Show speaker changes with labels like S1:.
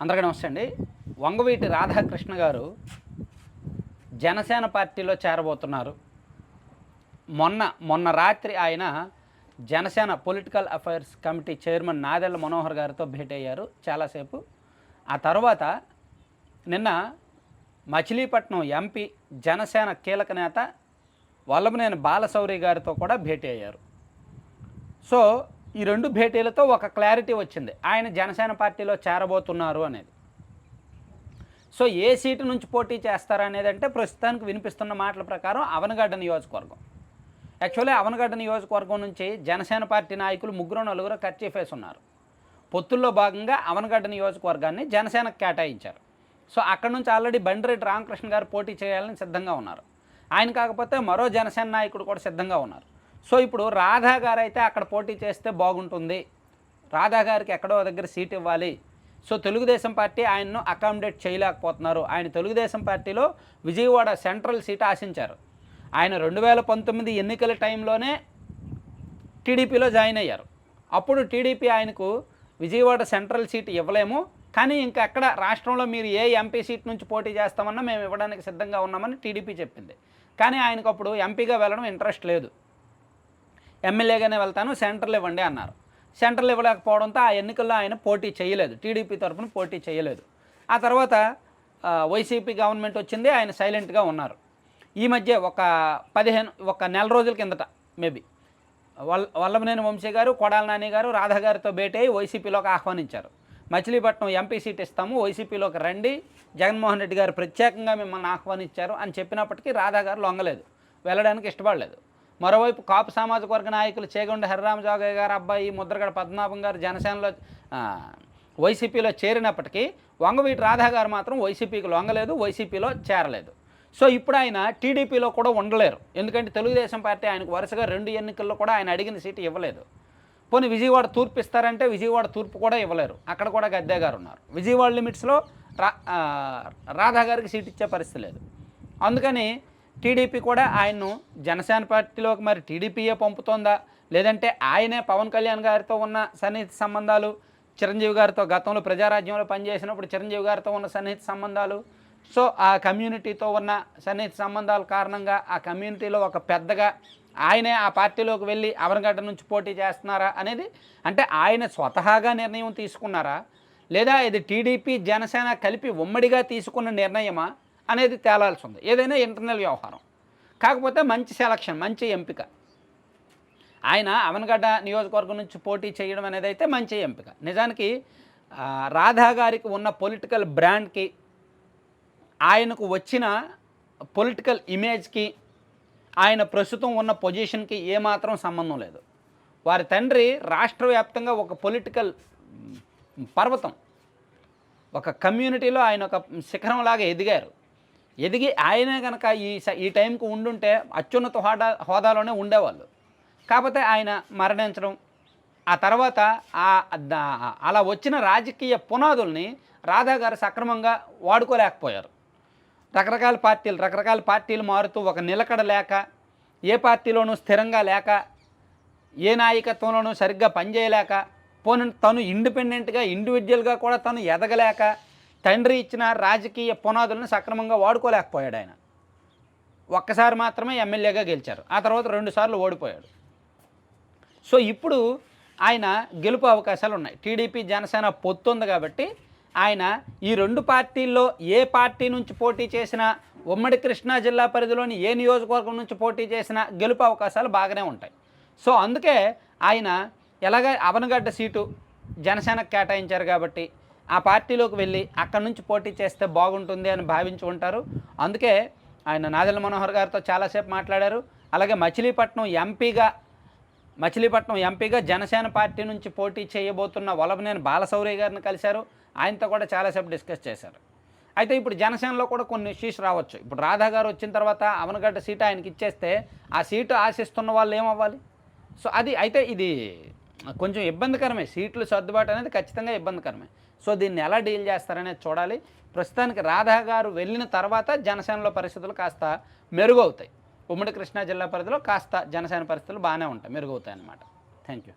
S1: అందరికీ నమస్తే అండి. వంగవీటి రాధాకృష్ణ గారు జనసేన పార్టీలో చేరబోతున్నారు. మొన్న మొన్న రాత్రి ఆయన Janasena political affairs committee chairman Nadendla Manohar గారితో భేటీ అయ్యారు చాలాసేపు. ఆ తర్వాత నిన్న మచిలీపట్నం ఎంపీ జనసేన కీలక నేత వల్లభనేని బాలశౌరి గారితో కూడా భేటీ అయ్యారు సో ఈ రెండు భేటీలతో ఒక క్లారిటీ వచ్చింది. ఆయన జనసేన పార్టీలో చేరబోతున్నారు అనేది. సో ఏ సీటు నుంచి పోటీ చేస్తారనేది అంటే ప్రస్తుతానికి వినిపిస్తున్న మాటల ప్రకారం అవనగడ్డ నియోజకవర్గం. యాక్చువల్లీ అవనగడ్డ నియోజకవర్గం నుంచి జనసేన పార్టీ నాయకులు ముగ్గురు నలుగురు కర్చీఫేస్ ఉన్నారు. పొత్తుల్లో భాగంగా అవనగడ్డ నియోజకవర్గాన్ని జనసేనకు కేటాయించారు. సో అక్కడ నుంచి ఆల్రెడీ బండిరెడ్డి రామకృష్ణ గారు పోటీ చేయాలని సిద్ధంగా ఉన్నారు. ఆయన కాకపోతే మరో జనసేన నాయకుడు కూడా సిద్ధంగా ఉన్నారు. సో ఇప్పుడు రాధా గారు అయితే అక్కడ పోటీ చేస్తే బాగుంటుంది. రాధా గారికి ఎక్కడో దగ్గర సీట్ ఇవ్వాలి. సో తెలుగుదేశం పార్టీ ఆయన్ను అకామిడేట్ చేయలేకపోతున్నారు. ఆయన తెలుగుదేశం పార్టీలో విజయవాడ సెంట్రల్ సీట్ ఆశించారు. ఆయన రెండు వేల పంతొమ్మిది ఎన్నికల టైంలోనే టీడీపీలో జాయిన్ అయ్యారు. అప్పుడు టీడీపీ ఆయనకు విజయవాడ సెంట్రల్ సీట్ ఇవ్వలేము. కానీ ఇంకా ఎక్కడ రాష్ట్రంలో మీరు ఏ ఎంపీ సీట్ నుంచి పోటీ చేస్తామన్నా మేము ఇవ్వడానికి సిద్ధంగా ఉన్నామని టీడీపీ చెప్పింది. కానీ ఆయనకు అప్పుడు ఎంపీగా వెళ్ళడం ఇంట్రెస్ట్ లేదు. ఎమ్మెల్యేగానే వెళ్తాను సెంటర్లు ఇవ్వండి అన్నారు. సెంటర్లు ఇవ్వలేకపోవడంతో ఆ ఎన్నికల్లో ఆయన పోటీ చేయలేదు టీడీపీ తరఫున పోటీ చేయలేదు. ఆ తర్వాత వైసీపీ గవర్నమెంట్ వచ్చింది ఆయన సైలెంట్గా ఉన్నారు. ఈ మధ్య ఒక పదిహేను ఒక నెల రోజుల కిందట మేబీ. వల్ వల్లభనేని వంశీ గారు కొడాల నాని గారు రాధా గారితో భేటీ అయ్యి వైసీపీలోకి ఆహ్వానించారు. మచిలీపట్నం ఎంపీ సీట్ ఇస్తాము వైసీపీలోకి రండి జగన్మోహన్ రెడ్డి గారు ప్రత్యేకంగా మిమ్మల్ని ఆహ్వానించారు అని చెప్పినప్పటికీ రాధా గారు లొంగలేదు వెళ్ళడానికి ఇష్టపడలేదు. మరోవైపు కాపు సామాజిక వర్గ నాయకులు చేగొండ హరిరామ గారు అబ్బాయి ముద్రగడ పద్మనాభం గారు జనసేనలో వైసీపీలో చేరినప్పటికీ వంగవీటి రాధా గారు మాత్రం వైసీపీకి లొంగలేదు వైసీపీలో చేరలేదు. సో ఇప్పుడు ఆయన టీడీపీలో కూడా ఉండలేరు. ఎందుకంటే తెలుగుదేశం పార్టీ ఆయనకు వరుసగా రెండు ఎన్నికల్లో కూడా ఆయన అడిగిన సీటు ఇవ్వలేదు. పోనీ విజయవాడ తూర్పు ఇస్తారంటే విజయవాడ తూర్పు కూడా ఇవ్వలేరు. అక్కడ కూడా గద్దే గారు ఉన్నారు. విజయవాడ లిమిట్స్లో రా రాధాగారికి రాధా గారికి సీట్ ఇచ్చే పరిస్థితి లేదు. అందుకని టీడీపీ కూడా ఆయన్ను జనసేన పార్టీలోకి మరి టీడీపీయే పంపుతోందా? లేదంటే ఆయనే పవన్ కళ్యాణ్ గారితో ఉన్న సన్నిహిత సంబంధాలు చిరంజీవి గారితో గతంలో ప్రజారాజ్యంలో పనిచేసినప్పుడు చిరంజీవి గారితో ఉన్న సన్నిహిత సంబంధాలు? సో ఆ కమ్యూనిటీతో ఉన్న సన్నిహిత సంబంధాల కారణంగా ఆ కమ్యూనిటీలో ఒక పెద్దగా ఆయనే ఆ పార్టీలోకి వెళ్ళి అవనగడ్డ నుంచి పోటీ చేస్తున్నారా అనేది అంటే ఆయన స్వతహాగా నిర్ణయం తీసుకున్నారా? లేదా ఇది టీడీపీ జనసేన కలిపి ఉమ్మడిగా తీసుకున్న నిర్ణయమా? అనేది తేలాల్సి ఉంది ఏదైనా ఇంటర్నల్ వ్యవహారం. కాకపోతే మంచి సెలక్షన్ మంచి ఎంపిక. ఆయన అవనగడ్డ నియోజకవర్గం నుంచి పోటీ చేయడం అనేది అయితే మంచి ఎంపిక. నిజానికి రాధా గారికి ఉన్న పొలిటికల్ బ్రాండ్కి ఆయనకు వచ్చిన పొలిటికల్ ఇమేజ్కి ఆయన ప్రస్తుతం ఉన్న పొజిషన్కి ఏమాత్రం సంబంధం లేదు. వారి తండ్రి రాష్ట్ర వ్యాప్తంగా ఒక పొలిటికల్ పర్వతం. ఒక కమ్యూనిటీలో ఆయన ఒక శిఖరంలాగా ఎదిగారు. ఎదిగి ఆయనే కనుక ఈ స- ఈ టైంకు ఉండుంటే అత్యున్నత హోదా హోదాలోనే ఉండేవాళ్ళు. కాకపోతే ఆయన మరణించడం ఆ తర్వాత ఆ అలా వచ్చిన రాజకీయ పునాదుల్ని రాధా గారు సక్రమంగా వాడుకోలేకపోయారు. రకరకాల పార్టీలు రకరకాల పార్టీలు మారుతూ ఒక నిలకడ లేక ఏ పార్టీలోనూ స్థిరంగా లేక ఏ నాయకత్వంలోనూ సరిగ్గా పనిచేయలేక పోనీ తను ఇండిపెండెంట్గా ఇండివిజువల్గా కూడా తను ఎదగలేక తండ్రి ఇచ్చిన రాజకీయ పునాదులను సక్రమంగా వాడుకోలేకపోయాడు ఆయన. ఒక్కసారి మాత్రమే ఎమ్మెల్యేగా గెలిచారు. ఆ తర్వాత రెండుసార్లు ఓడిపోయాడు. సో ఇప్పుడు ఆయన గెలుపు అవకాశాలు ఉన్నాయి. టీడీపీ జనసేన పొత్తు ఉంది కాబట్టి ఆయన ఈ రెండు పార్టీల్లో ఏ పార్టీ నుంచి పోటీ చేసినా ఉమ్మడి కృష్ణా జిల్లా పరిధిలోని ఏ నియోజకవర్గం నుంచి పోటీ చేసినా గెలుపు అవకాశాలు బాగానే ఉంటాయి. సో అందుకే ఆయన ఎలాగ అవనగడ్డ సీటు జనసేనకు కేటాయించారు కాబట్టి ఆ పార్టీలోకి వెళ్ళి అక్కడి నుంచి పోటీ చేస్తే బాగుంటుంది అని భావించి ఉంటారు. అందుకే ఆయన నాదల మనోహర్ గారితో చాలాసేపు మాట్లాడారు. అలాగే మచిలీపట్నం ఎంపీగా మచిలీపట్నం ఎంపీగా జనసేన పార్టీ నుంచి పోటీ చేయబోతున్న వలభనేని బాలశౌరి గారిని కలిశారు. ఆయనతో కూడా చాలాసేపు డిస్కస్ చేశారు. అయితే ఇప్పుడు జనసేనలో కూడా కొన్ని ఇష్యూస్ రావచ్చు. ఇప్పుడు రాధా గారు వచ్చిన తర్వాత అవనగడ్డ సీటు ఆయనకి ఇచ్చేస్తే ఆ సీటు ఆశిస్తున్న వాళ్ళు ఏమవ్వాలి? సో అది అయితే ఇది కొంచెం ఇబ్బందికరమే. సీట్లు సర్దుబాటు అనేది ఖచ్చితంగా ఇబ్బందికరమే. సో దీన్ని ఎలా డీల్ చేస్తారనేది చూడాలి. ప్రస్తుతానికి రాధా గారు వెళ్ళిన తర్వాత జనసేనలో పరిస్థితులు కాస్త మెరుగవుతాయి. ఉమ్మడి కృష్ణా జిల్లా పరిధిలో కాస్త జనసేన పరిస్థితులు బాగానే ఉంటాయి మెరుగవుతాయి అన్నమాట థ్యాంక్ యూ